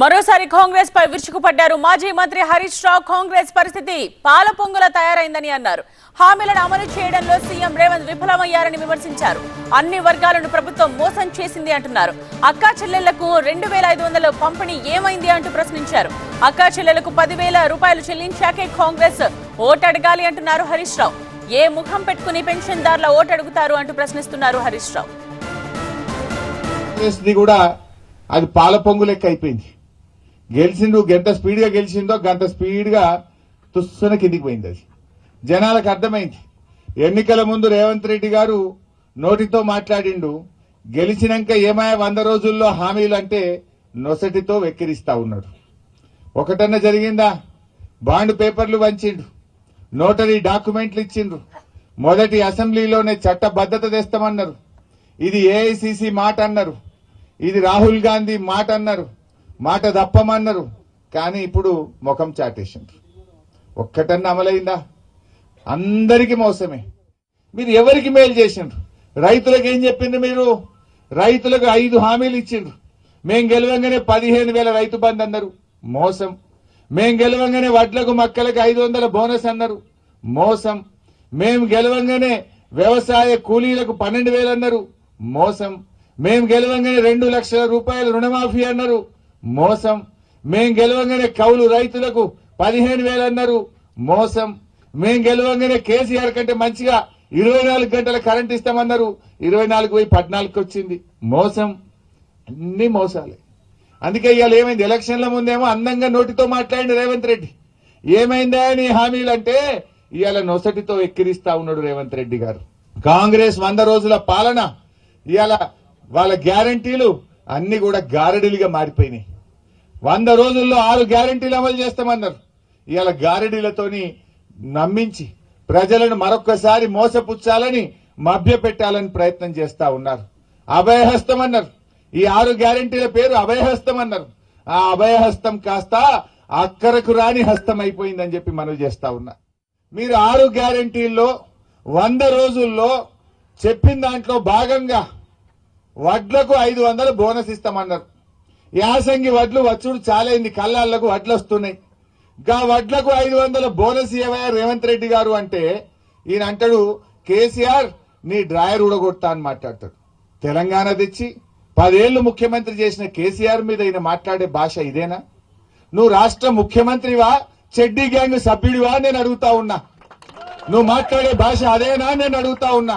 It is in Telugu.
మరోసారి కాంగ్రెస్ పై విరుచుకుపడ్డారు మాజీ మంత్రి హరీష్ రావు. కాంగ్రెస్ పరిస్థితి పాల పొంగుల తయారైందని అన్నారు. హామీలను అమలు చేయడంలో సీఎం రేవంత్ విఫలమయ్యారని విమర్శించారు. అన్ని వర్గాలను ప్రభుత్వం మోసం చేసింది అంటున్నారు. అక్కా చెల్లెళ్ళకు రెండు వేల ఐదు వందల పంపిణీ ఏమైంది అంటూ ప్రశ్నించారు. అక్కా చెల్లెలకు పదివేల రూపాయలు చెల్లించాకే కాంగ్రెస్ ఓటు అడగాలి అంటున్నారు హరీష్ రావు. ఏ ముఖం పెట్టుకుని పెన్షన్దారుల ఓటు అడుగుతారు అంటూ ప్రశ్నిస్తున్నారు హరీష్ రావు. కూడా అది పాల పొంగు లెక్క అయిపోయింది. గెలిచిండు ఎంత స్పీడ్గా గెలిచిందో గంత స్పీడ్గా తుస్సున కిందికి పోయింది అది. జనాలకు అర్థమైంది. ఎన్నికల ముందు రేవంత్ రెడ్డి గారు నోటితో మాట్లాడిండు గెలిచినాక ఏమాయ వంద రోజుల్లో హామీలు అంటే నొసటితో వెక్కిరిస్తా ఉన్నాడు. ఒకటన్నా జరిగిందా? బాండ్ పేపర్లు వంచిండు నోటరీ డాక్యుమెంట్లు ఇచ్చిండ్రు మొదటి అసెంబ్లీలోనే చట్టబద్ధత తెస్తామన్నారు. ఇది ఏఐసిసి మాట అన్నారు ఇది రాహుల్ గాంధీ మాట అన్నారు మాట తప్పమన్నారు. కానీ ఇప్పుడు ముఖం చాటేసిండ్రు. ఒక్కటన్నా అమలైందా? అందరికీ మోసమే. మీరు ఎవరికి మేలు చేసిండ్రు? రైతులకు ఏం చెప్పిండ్రు మీరు? రైతులకు ఐదు హామీలు ఇచ్చిండ్రు. మేం గెలవంగానే పదిహేను వేల రైతు బంద్ అన్నారు. మోసం. మేం గెలవంగానే వడ్లకు మక్కలకు ఐదు వందల బోనస్ అన్నారు. మోసం. మేం గెలవంగానే వ్యవసాయ కూలీలకు పన్నెండు వేలు అన్నారు. మోసం. మేం గెలవంగానే రెండు లక్షల రూపాయల రుణమాఫీ అన్నారు. మోసం. మేం గెలవంగానే కౌలు రైతులకు పదిహేను వేలు అన్నారు. మోసం. మేం గెలవంగానే కేసీఆర్ కంటే మంచిగా ఇరవై నాలుగు గంటల కరెంట్ ఇస్తామన్నారు. ఇరవై నాలుగు పోయి పద్నాలుగుకి వచ్చింది. మోసం. అన్ని మోసాలే. అందుకే ఇవాళ ఏమైంది? ఎలక్షన్ల ముందేమో అందంగా నోటితో మాట్లాడి రేవంత్ రెడ్డి. ఏమైందా నీ హామీలు అంటే ఇవాళ నొసటితో ఎక్కిరిస్తా ఉన్నాడు రేవంత్ రెడ్డి గారు. కాంగ్రెస్ వంద రోజుల పాలన. ఇవాళ వాళ్ళ గ్యారంటీలు అన్ని కూడా గారడీలుగా మారిపోయినాయి. వంద రోజుల్లో ఆరు గ్యారంటీలు అమలు చేస్తామన్నారు. ఇవాళ గారడీలతోని నమ్మించి ప్రజలను మరొక్కసారి మోసపుచ్చాలని మభ్యపెట్టాలని ప్రయత్నం చేస్తా ఉన్నారు. అభయహస్తం అన్నారు ఈ ఆరు గ్యారంటీల పేరు అభయహస్తం అన్నారు ఆ అభయహస్తం కాస్త అక్కరకు రాని హస్తం అయిపోయిందని చెప్పి మనవి చేస్తా ఉన్నా. మీరు ఆరు గ్యారంటీల్లో వంద రోజుల్లో చెప్పిన దాంట్లో భాగంగా వడ్లకు ఐదు వందలు బోనస్ ఇస్తామన్నారు. యాసంగి వడ్లు వచ్చుడు చాలైంది కళ్ళాళ్ళకు వడ్లు వస్తున్నాయి. గా వడ్లకు ఐదు వందల బోనస్ ఇవ్వయా రేవంత్ రెడ్డి గారు అంటే ఈయన అంటాడు కేసీఆర్ నీ డ్రాయర్ ఊడగొడతా అని మాట్లాడతాడు. తెలంగాణ తెచ్చి పదేళ్ళు ముఖ్యమంత్రి చేసిన కేసీఆర్ మీద ఈయన మాట్లాడే భాష ఇదేనా? నువ్వు రాష్ట్ర ముఖ్యమంత్రివా చెడ్డీ గ్యాంగ్ సభ్యుడివా నేను అడుగుతా ఉన్నా. నువ్వు మాట్లాడే భాష అదేనా నేను అడుగుతా ఉన్నా.